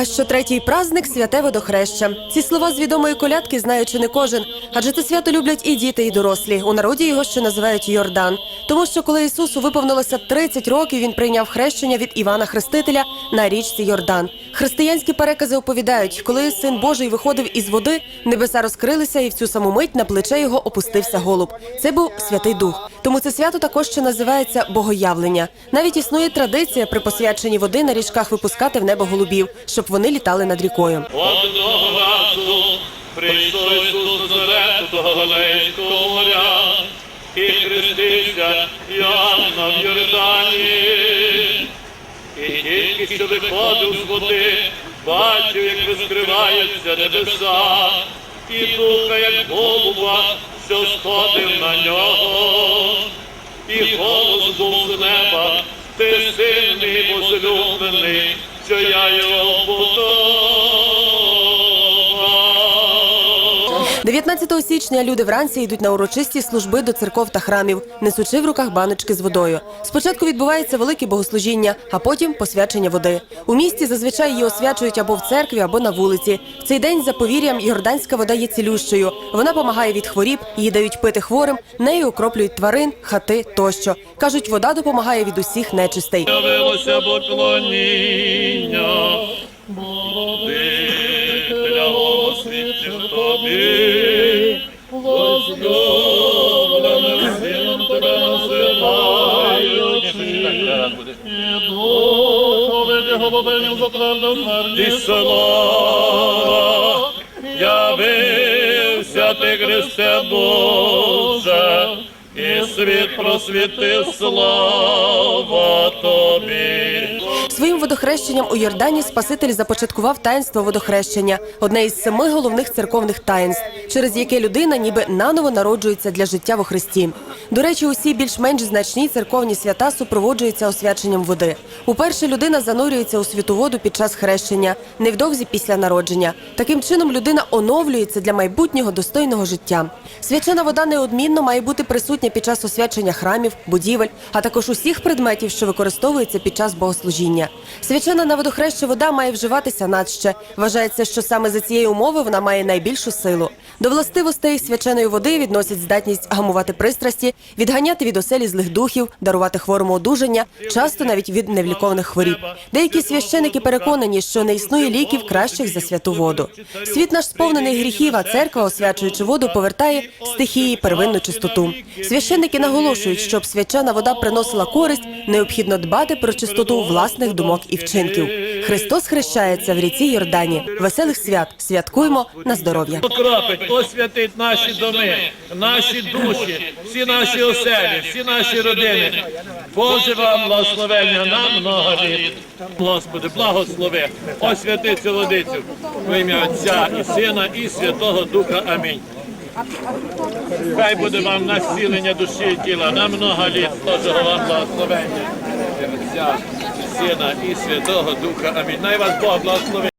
А що третій праздник святе водохреща. Ці слова з відомої колядки знає чи не кожен, адже це свято люблять і діти, і дорослі. У народі його ще називають Йордан. Тому що коли Ісусу виповнилося 30 років, він прийняв хрещення від Івана Хрестителя на річці Йордан. Християнські перекази оповідають, коли син Божий виходив із води, небеса розкрилися, і в цю саму мить на плече його опустився голуб. Це був Святий Дух. Тому це свято також ще називається Богоявлення. Навіть існує традиція при посвяченні води на річках випускати в небо голубів, щоб вони літали над рікою. Одного разу прийшов Ісус до Галилейського моря і хрестився Йоанна в Йордані. І тільки що виходив з води, бачив, як розкриваються небеса, і духа, як голуба, що сходив на нього. І голос був з неба, ти син мій возлюблений, що я його подобав. 19 січня люди вранці йдуть на урочисті служби до церков та храмів, несучи в руках баночки з водою. Спочатку відбувається велике богослужіння, а потім посвячення води. У місті зазвичай її освячують або в церкві, або на вулиці. В цей день за повір'ям йорданська вода є цілющою. Вона допомагає від хворіб, її дають пити хворим, нею окроплюють тварин, хати тощо. кажуть, вода допомагає від усіх нечистей. Поклоніння, Освітнім тобі, возлюбленим сином тебе називаючи. І духові голубинів затвердив тверді слова. явився ти, Христе Боже, світ просвітив слава тобі. Своїм водохрещенням у Йордані Спаситель започаткував таїнство водохрещення, одне із семи головних церковних таїнств, через яке людина ніби наново народжується для життя во Христі. До речі, усі більш-менш значні церковні свята супроводжуються освяченням води. Уперше людина занурюється у святу воду під час хрещення, невдовзі після народження. Таким чином людина оновлюється для майбутнього достойного життя. Свячена вода неодмінно має бути присутня під час освячення храмів, будівель, а також усіх предметів, що використовуються під час богослужіння. Свячена на водохреще вода має вживатися надще. Вважається, що саме за цієї умови вона має найбільшу силу. До властивостей свяченої води відносять здатність гамувати пристрасті, відганяти від оселі злих духів, дарувати хворому одужання, часто навіть від невлікованих хворіб. Деякі священики переконані, що не існує ліків кращих за святу воду. Світ наш сповнений гріхів, а церква, освячуючи воду, повертає стихії первинну чистоту. Священники наголошують, щоб свячена вода приносила користь, необхідно дбати про чистоту власних думок і вчинків. Христос хрещається в ріці Йордані. Веселих свят святкуємо на здоров'я. Покропить, освятить наші доми, наші душі, всі наші оселі, всі наші родини. Боже вам благословення нам много літ. Господи, благослови, освяти цю водицю в ім'я Отця і Сина, і Святого Духа. Амінь. Хай буде вам насілення душі і тіла на много літ. Божого вам благословення. Сина, і Святого Духа. Амінь. Най вас Бог благословить.